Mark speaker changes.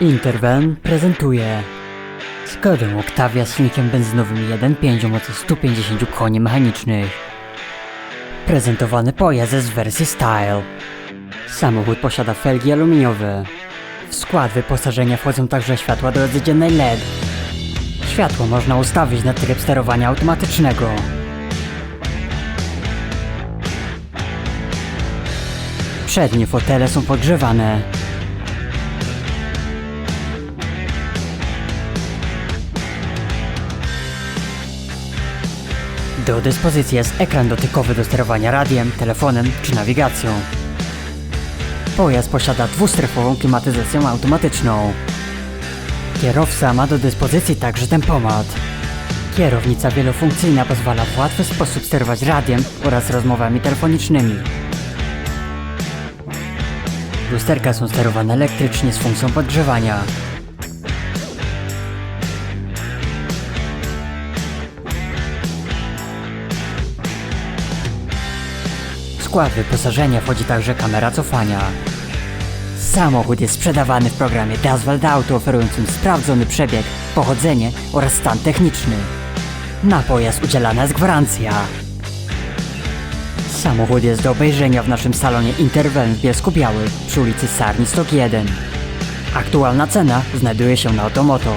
Speaker 1: Interven prezentuje Skodę Octavia z silnikiem benzynowym 1.5 o mocy 150 koni mechanicznych. Prezentowany pojazd jest w wersji Style. Samochód posiada felgi aluminiowe. W skład wyposażenia wchodzą także światła do dziennej LED. Światło można ustawić na tryb sterowania automatycznego. Przednie fotele są podgrzewane. Do dyspozycji jest ekran dotykowy do sterowania radiem, telefonem czy nawigacją. Pojazd posiada dwustrefową klimatyzację automatyczną. Kierowca ma do dyspozycji także tempomat. Kierownica wielofunkcyjna pozwala w łatwy sposób sterować radiem oraz rozmowami telefonicznymi. Lusterka są sterowane elektrycznie z funkcją podgrzewania. Skład wyposażenia wchodzi także kamera cofania. Samochód jest sprzedawany w programie Daswald Auto oferującym sprawdzony przebieg, pochodzenie oraz stan techniczny. Na pojazd udzielana jest gwarancja. Samochód jest do obejrzenia w naszym salonie Interwen w Bielsku Białej przy ulicy Sarni 101. Aktualna cena znajduje się na Automoto.